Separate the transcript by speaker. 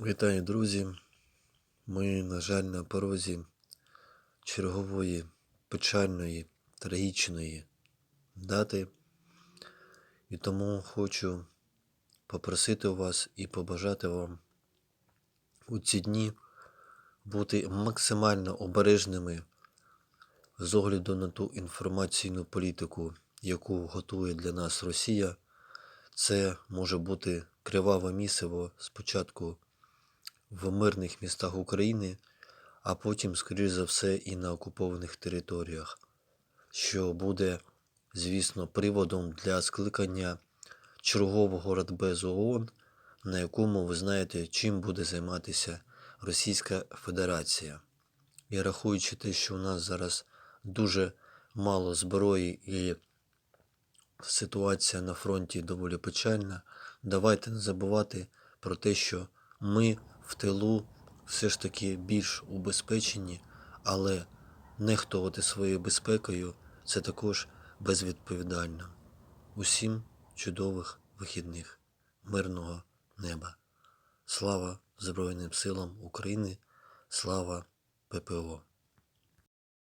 Speaker 1: Вітаю, друзі! Ми, на жаль, на порозі чергової печальної, трагічної дати. І тому хочу попросити вас і побажати вам у ці дні бути максимально обережними з огляду на ту інформаційну політику, яку готує для нас Росія. Це може бути криваве місиво спочатку в мирних містах України, а потім, скоріш за все, і на окупованих територіях, що буде, звісно, приводом для скликання чергового радбезу ООН, на якому ви знаєте, чим буде займатися Російська Федерація. І рахуючи те, що у нас зараз дуже мало зброї і ситуація на фронті доволі печальна, давайте не забувати про те, що ми в тилу все ж таки більш убезпечені, але нехтувати своєю безпекою це також безвідповідально. Усім чудових вихідних, мирного неба. Слава Збройним силам України, слава ППО!